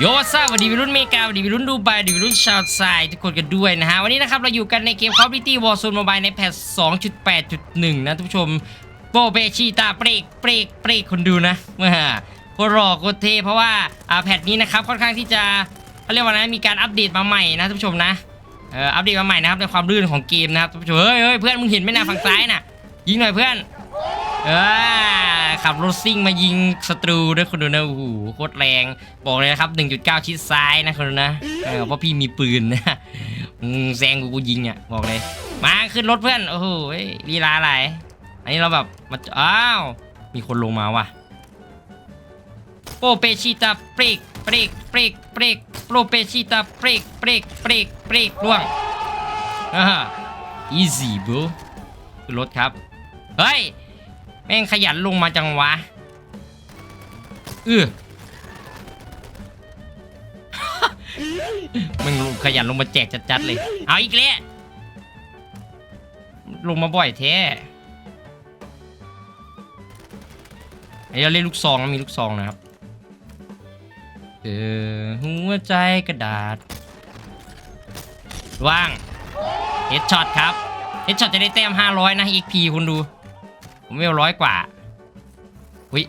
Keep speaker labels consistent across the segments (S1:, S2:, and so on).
S1: โยซ่าสวัสดีวัยรุ่นเมกาสวัสดีวัยรุ่นดูไบสวัสดีวัยรุ่นชาวไซทุกคนกันด้วยนะฮะ วันนี้นะครับ เราอยู่กันในเกม Call of Duty Warzone Mobile ในแพท 2.8.1 นะทุกผู้ชมโปเปชีตาเปรกเปรกเปรกคนดูนะเมื่อโครอโคเท เพราะว่าอ่าแพทนี้นะครับ ค่อนข้างที่จะเขาเรียกว่านะมีการอัปเดตมาใหม่นะทุกผู้ชมนะเอออัปเดตมาใหม่นะครับในความลื่นของเกมนะครับทุกผู้ชมเฮ้ยเฮ้ยเพื่อนมึงเห็นไหมนะฝั่งซ้ายน่ะยิงหน่อยเพื่อน เออขับรถซิ่งมายิงศัตรูด้วยคนดูนะโอ้โหโคตรแรง บอกเลยนะครับ 1.9 ชิดซ้ายนะคนดูนะเออเพราะพี่มีปืนนะแซงกูกูยิงอะบอกเลย มาขึ้นรถเพื่อนโอ้โหลีลาอะไรอันนี้เราแบบมาอ้าวมีคนลงมาว่ะโปเปชิตาเปรกเปรกเปรกเปรกโปรเปชิตาเปรกเปรกเปรกเปรกล่วงอ่า easy bro ขึ้นรถครับเฮ้ย แม่งขยันลงมาจังวะเออมึงขยันลงมาแจกจัดๆเลย เอาอีกแล้วลงมาบ่อยแท้ไอ้เราเล่นลูกซองนะมีลูกซองนะครับเออหัวใจกระดาษ ว่างเฮดช็อตครับเฮดช็อตจะได้แต้ม 500 นะ XP คุณดู ผมไม่เอาร้อยกว่าวิ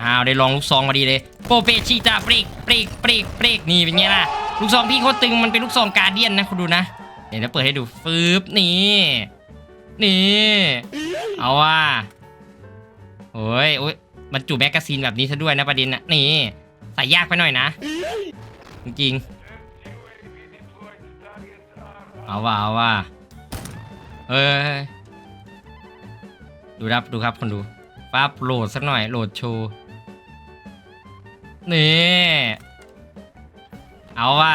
S1: อ้าวได้ลองลูกซองมาดีเลยโปเปชิตาปริกปริกปริกปริกนี่เป็นไงล่ะลูกซองพี่โคตรตึงมันเป็นลูกซองการเดียนนะคุณดูนะเดี๋ยวจะเปิดให้ดูฟืบนี่นี่เอาว่าโอ้ยโอ้ยบรรจุแมกกาซีนแบบนี้ซะด้วยนะประเด็นนะนี่ใส่ยากไปหน่อยนะ จริงๆเอาว่าเอาว่าเอ้ย ดูครับดูครับคนดูปั๊บโหลดสักหน่อยโหลดโชว์นี่เอาว่า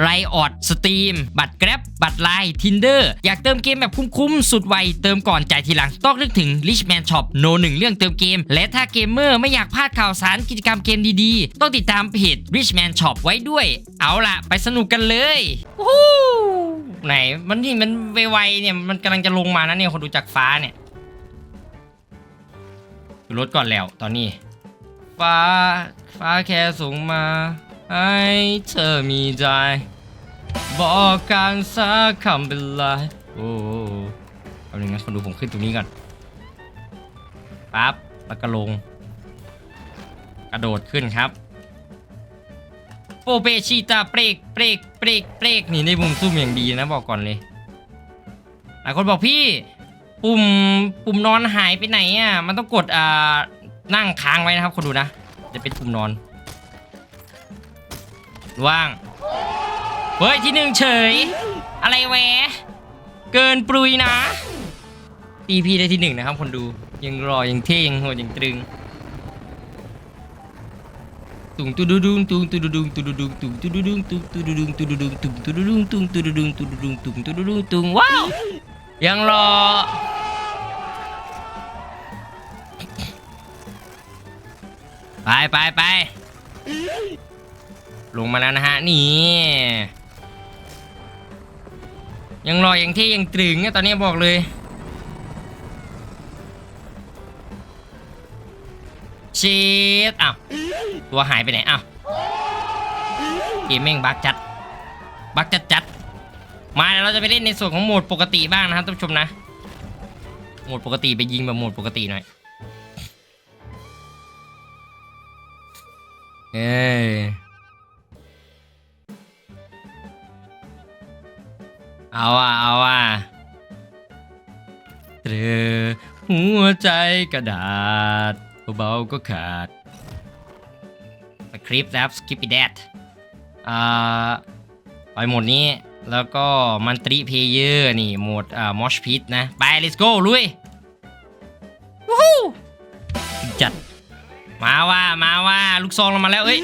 S1: ไรออดสตรีมบัตรแกร็บบัตรไลน์ทินเดอร์อยากเติมเกมแบบคุ้มๆ สุดไว เติมก่อนจ่ายทีหลัง ต้องนึกถึง Richman Shop โนหนึ่งเรื่องเติมเกม และถ้าเกมเมอร์ไม่อยากพลาดข่าวสารกิจกรรมเกมดีๆ ต้องติดตามเพจ Richman Shop ไว้ด้วย เอาล่ะ ไปสนุกกันเลยวู้ฮู้ไหนมันนี่มันไวๆเนี่ยมันกำลังจะลงมานะเนี่ยคนดูจากฟ้าเนี่ยดูรถก่อนแล้วตอนนี้ ฟ้าฟ้าแค่ส่งมา ให้เธอมีใจ บอกกันสักคำเป็นไรโอ้เอาหนึ่งนะคนดูผมขึ้นตรงนี้ก่อนปั๊บแล้วก็ลง กระโดดขึ้นครับโปเปชีตาเปรกเปรกเปรกเปรกนี่ในมุมซุ่มอย่างดีนะบอกก่อนเลยหลายคนบอกพี่ ปุ่มปุ่มนอนหายไปไหนอะมันต้องกดอ่านั่งค้างไว้นะครับคนดูนะ จะเป็นปุ่มนอน ว่าง เฮ้ยที่หนึ่งเฉย อะไรแวะ เกินปรุยนะ ตีพีได้ที่หนึ่งนะครับคนดูยังรอยังเท่ยังโหดยังตรึงตุงตุดุดุงตุงตุดุดุงตุดุดุงตุงตุดุดุงตุงตุดุดุงตุดุดุงตุงตุดุดุงตุงตุดุดุงตุดุดุงตุงตุดุดุงตุงว้าวยังรอไปไปไป ลงมาแล้วนะฮะนี่ยังรอยังเท่ยังตรึงอะตอนนี้บอกเลยเชดอ้าวตัวหายไปไหนอ้าวเกมแม่งบักจัดบักจัดจัดมาเดี๋ยวเราจะไปเล่นในส่วนของโหมดปกติบ้างนะครับท่านผู้ชมนะ โหมดปกติไปยิงแบบโหมดปกติหน่อยเอ้ เอาว่ะเอาว่ะเธอหัวใจกระดาษเบาๆก็ขาดสคริปต์นะครับสกิปปี้แดดอ่าไปหมดนี้แล้วก็มันตรีเพเยอร์นี่โหมดอ่ามอชพิทนะ ไป let's go ลุยวู้ฮู้จัด มาว่ามาว่าลูกซองเรามาแล้ว เอ้ย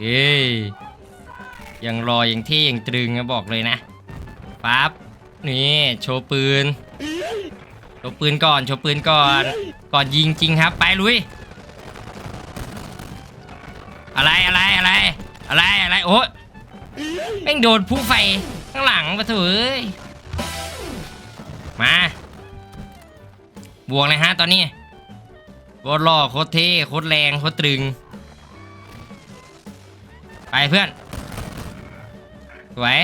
S1: เอ้ยยังรอยังเท่ยังตรึงนะบอกเลยนะ ปั๊บนี่โชว์ปืนโชว์ปืนก่อนโชว์ปืนก่อน ก่อนยิงจริงครับ ไปลุย อะไรอะไรอะไร อะไรอะไรโอ้แม่งโดนผู้ไฟข้างหลังมาเถอยมาบวกเลยฮะตอนนี้โคตรหล่อโคตรเท่โคตรแรงโคตรตรึง ไปเพื่อนสวย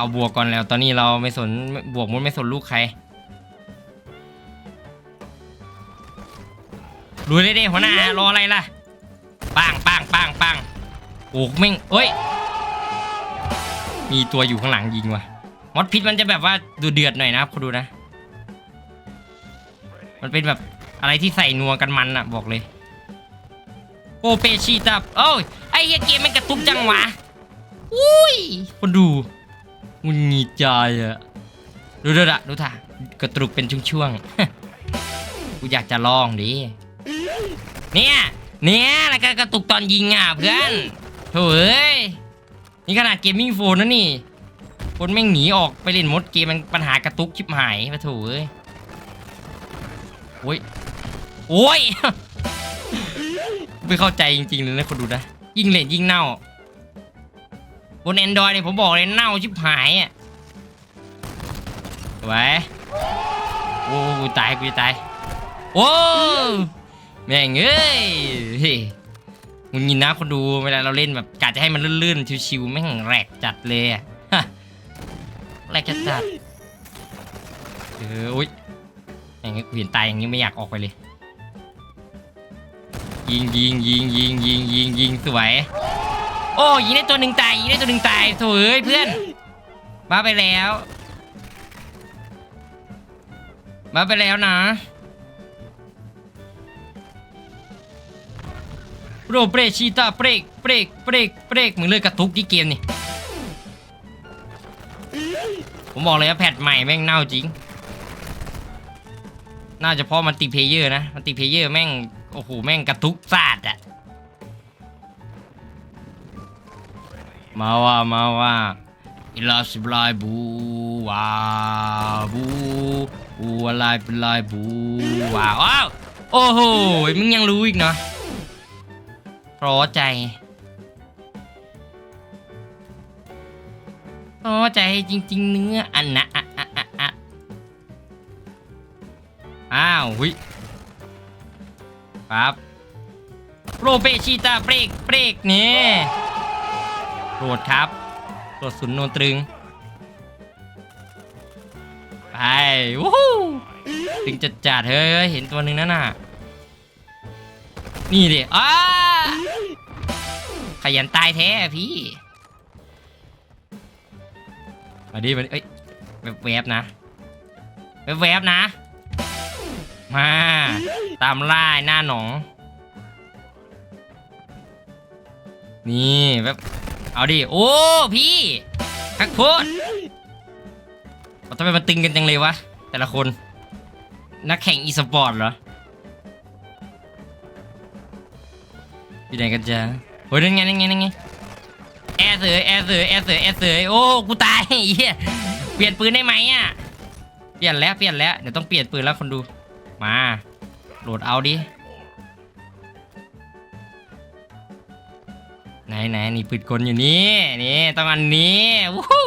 S1: เอาบวกก่อนแล้ว ตอนนี้เราไม่สนบวกมุนไม่สนลูกใครลุยเลยดิหัวหน้ารออะไรล่ะปังปังปังปังโอ้แม่งเอ้ย มีตัวอยู่ข้างหลังยิงว่ะมอดพิษมันจะแบบว่าดูเดือดหน่อยนะครับคุณดูนะ มันเป็นแบบอะไรที่ใส่นัวกันมันอะบอกเลยโอเปชีตับโอ้ยไอ้เหี้ยเกมมันกระตุกจังวะอุ้ยคนดู งุนงีใจอะดูดูดะดูท่ากระตุกเป็นช่วงๆกูอยากจะลองดิเนี่ยเนี่ยแล้วก็กระตุกตอนยิงอะเพื่อนโถ่เอ้ยนี่ขนาดเกมมิ่งโฟนนะนี่ คนแม่งหนีออกไปเล่นมดเกมมันปัญหากระตุกชิบหายปะโถ่เอ้ยโอ้ยโอ้ยไม่เข้าใจจริงๆเลยนะคนดูนะ ยิ่งเล่นยิ่งเน่า บน Android เนี่ยผมบอกเลยเน่าชิบหายอะไว้โอ้กูตายกูตายโอ้แม่งเอ้ยเฮ้ยมึงยินนะคนดูเวลาเราเล่นแบบกะจะให้มันลื่นๆชิวๆแม่งแหลกจัดเลยอะฮะแหลกจัดจัดเอออุ้ยอย่างงี้กูเห็นตายอย่างนี้ไม่อยากออกไปเลย ยิงยิงยิงยิงยิงยิงยิงสวย อ้ยิงได้ตัวหนึ่งตายยิงได้ตัวหนึ่งตายโถเอ้ยเพื่อน มาไปแล้ว มาไปแล้วนะโรเบรชีตาเบรกเบรกเบรกเบรกมึงเลิกกระตุกที่เกมนี่ผมบอกเลยว่าแพทใหม่แม่งเน่าจริง น่าจะเพราะมันติเพเยอร์นะ มันติเพเยอร์แม่ง โอ้โห แม่งกระตุกซาดอะ มาว่ามาว่าอิลาสิบลายบูวาบูบูอะไรเป็นลายบูว้าวอ้าวโอ้โหมึงยังรู้อีกเนาะพราะใจพราะใจจริง ๆ เนื้ออันนะอะอะอะอะอ้าวหุยครับโรเปชีตาเบรกเบรกนี่ โปรดครับโปรดสุนโนตรึง ไปวู้ฮู้ถึงจะจัดเฮ้ยเห็นตัวหนึ่งนั่นน่ะ นี่ดิอ้าขยันตายแท้พี่มาดิมาดิเอ้ยแวบๆนะแวบๆนะ มา ตามล่าหน้าหนอง นี่แบบ เอาดิ โอ้ พี่คักโคตรเอาทำไมมันตึงกันจังเลยวะ แต่ละคน นักแข่งอีสปอร์ตเหรอ อยู่ไหนกันจ๊ะโอ้ยนั่นไงนั่นไงนั่นไงแอร์เสือแอร์เสือแอร์เสือแอร์เสือโอ้ กูตายเหี้ยเปลี่ยนปืนได้ไหมอะ เปลี่ยนแล้ว เปลี่ยนแล้ว เดี๋ยวต้องเปลี่ยนปืนแล้วคนดู มา โหลดเอาดิ ไหนไหนนี่ปืนกลอยู่นี่นี่ต้องอันนี้วู้ฮู้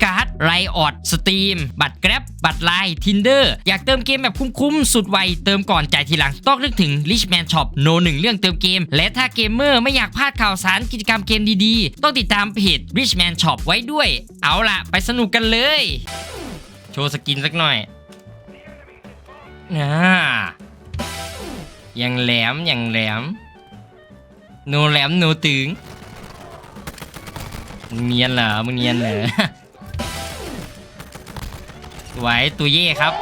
S1: ไรออดสตรีมบัตรแกร็บบัตรไลน์ทินเดอร์อยากเติมเกมแบบคุ้มๆ สุดไว เติมก่อนจ่ายทีหลัง ต้องนึกถึง Richman Shop โนหนึ่งเรื่องเติมเกม และถ้าเกมเมอร์ไม่อยากพลาดข่าวสารกิจกรรมเกมดีๆ ต้องติดตามเพจ Richman Shop ไว้ด้วย เอาล่ะ ไปสนุกกันเลย โชว์สกินสักหน่อยนะยังแหลมยังแหลมโนแหลมโนตึงมึงเนียนเหรอมึงเนียนเหรอ สวยตัวเย่ครับ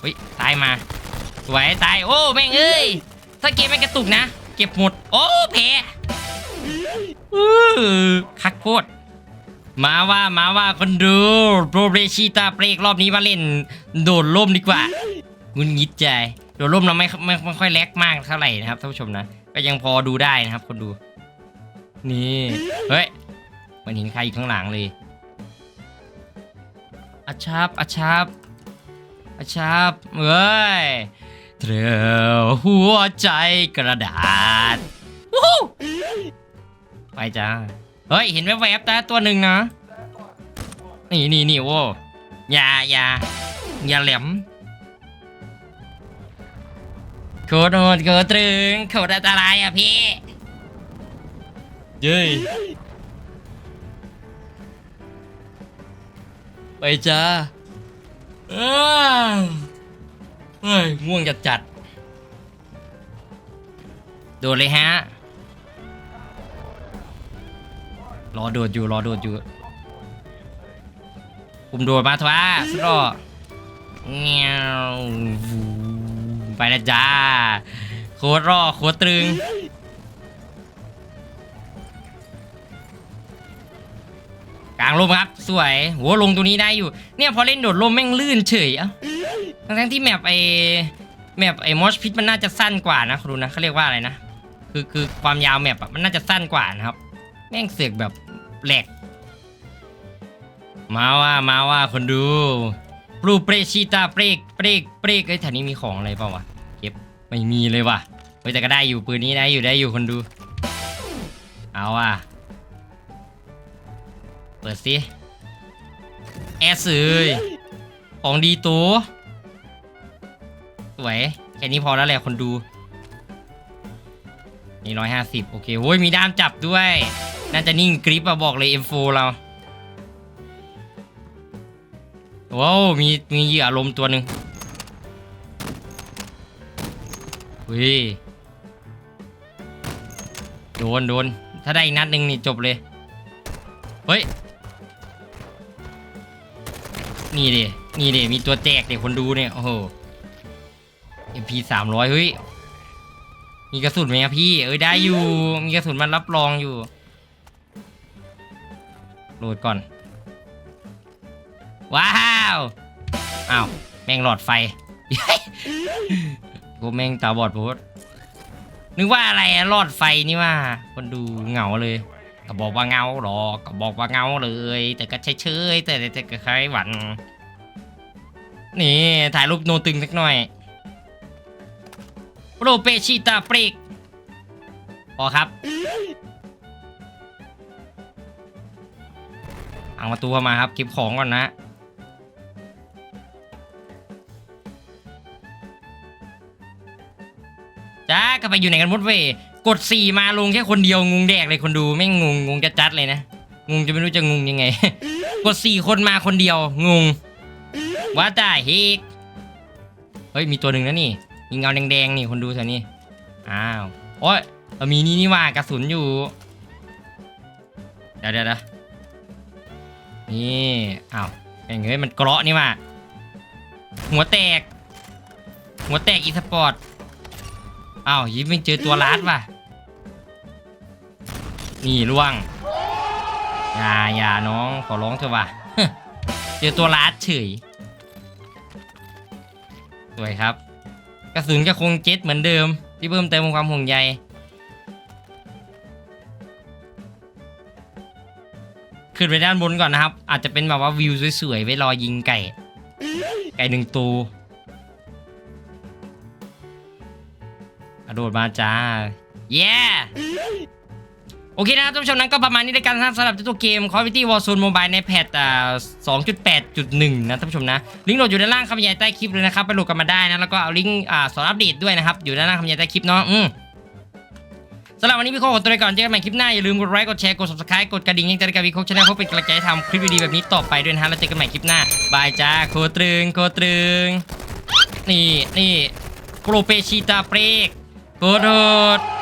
S1: เฮ้ยตายมาสวยตายโอ้แม่งเอ้ยถ้าเกมไม่กระตุกนะ เก็บหมด โอ้แพ้อื้อคักโคตรมาว่ามาว่าคนดูโปรเบชิตาเปรกรอบนี้มาเล่น โดดล่มดีกว่างุนยิดใจโดดล่มเราไม่ไม่ไม่ค่อยแลกมากเท่าไหร่นะครับท่านผู้ชมนะ ก็ยังพอดูได้นะครับคนดู นี่เฮ้ยมันเห็นใครอยู่ข้างหลังเลยอาชาบอาชาบอาชาบเอ้ยเธอหัวใจกระดาษวู้ฮู้ไปจ้าเฮ้ยเห็นแวบๆตาตัวหนึ่งนะนี่นี่นี่โว้อย่าอย่าอย่าแหลมโคตรโหดโคตรตรึงโคตรอันตรายอะพี่ เย้ยไปจ้าอ้าวเฮ้ยง่วงจัดจัดๆโดดเลยฮะ รอโดดอยู่รอโดดอยู่ผมโดดมาทว่าสรอเงี้ยวไปแล้วจ้า โคตรรอโคตรตรึง ลงลมครับ สวยโหลงตรงนี้ได้อยู่ เนี่ยพอเล่นโดดลมแม่งลื่นเฉยอะทั้งที่แมปไอแมปไอมอชพิทมันน่าจะสั้นกว่านะคุณดูนะเขาเรียกว่าอะไรนะคือคือความยาวแมปอะมันน่าจะสั้นกว่านะครับ แม่งเสือกแบบแหลกมาว่ามาว่าคนดูปลูเปรชิตาเปรกเปรกเปรกไอ้ยแถวนี้มีของอะไรเปล่าวะเก็บไม่มีเลยว่ะเฮ้ยแต่ก็ได้อยู่ปืนนี้ได้อยู่ได้อยู่คนดู เอาว่ะ เปิดสิแอสเอ้ยของดีตัวสวยแค่นี้พอแล้วแหละคนดูนี่ร้อยห้าสิบโอเคโว้ยมีด้ามจับด้วย น่าจะนิ่งกริปอะบอกเลย M4 เราว้าวมีมีเหยื่อลมตัวหนึ่งเฮ้ยโดนโดนถ้าได้อีกนัดหนึ่งนี่จบเลย เฮ้ย นี่ดินี่ดิมีตัวแจกเด็กคนดูเนี่ยโอ้โห MP สามร้อยเฮ้ย มีกระสุนไหมครับพี่ เอ้ยได้อยู่ มีกระสุนมันรับรองอยู่ โหลดก่อน ว้าวอ้าวแม่งหลอดไฟกูแม่งตาบอดโพดนึกว่าอะไรอะหลอดไฟนี่ว่า คนดูเหงาเลย ก็บอกว่าเงาหรอกก็บอกว่าเงาเลย แต่ก็เฉยๆแต่แต่แต่ก็คล้ายหวันนี่ถ่ายรูปโนตึงสักหน่อยโปรเปชิตาเปรกพอครับเอามาตัวมาครับเก็บของก่อนนะจ้าก็ไปอยู่ไหนกันมดเวย กดสี่มาลงแค่คนเดียวงงแดกเลยคนดูไม่งงงงจะจัดเลยนะงงจะไม่รู้จะงงยังไง กดสี่คนมาคนเดียวงงว่าจ่าเฮกเฮ้ยมีตัวหนึ่งนะนี่ มีเงาแดงๆนี่คนดูแถวนี้อ้าวโอ้ยเรามีนี่นี่ว่ากระสุนอยู่เดี๋ยวเดี๋ยวเดี๋ยวนี่อ้าวเงี้ยมันเกราะนี่ว่าหัวแตก หัวแตกอีสปอร์ตอ้าวยิ้มไม่เจอตัวลาดว่ะ นี่ล่วงอย่าอย่าน้องขอร้องเถอะว่ะเจอตัวลาดเฉยสวยครับ กระสุนก็คงเจ็ตเหมือนเดิม ที่เพิ่มเติมความห่วงใยขึ้นไปด้านบนก่อนนะครับ อาจจะเป็นแบบว่าวิวสวยๆไว้รอยิงไก่ ไก่หนึ่งตัวกระโดดมาจ้า เย้ โอเคนะครับท่านผู้ชมนั้นก็ประมาณนี้ในการสำหรับตัวเกม Call of Duty Warzone Mobile ในแพทอ่า2.8.1 นะท่านผู้ชมนะ ลิงก์โหลดอยู่ด้านล่างคำบรรยายใต้คลิปเลยนะครับ ไปโหลดกันมาได้นะ แล้วก็เอาลิงก์อ่าสอนอัปเดตด้วยนะครับ อยู่ด้านล่างคำบรรยายใต้คลิปเนาะอืมสำหรับวันนี้พี่โคขอตัวไปก่อนเจอกันใหม่คลิปหน้า อย่าลืมกดไลค์กดแชร์กด subscribe กดกระดิ่งยังจะได้กับพี่โคชแนลเพื่อเป็นกำลังใจให้ทำคลิปดีๆแบบนี้ต่อไปด้วยนะฮะแล้วเจอกันใหม่คลิปหน้าบายจ้าโคตรึงโคตรึงนี่นี่โกรเปชิตาเปรกโคตรโหด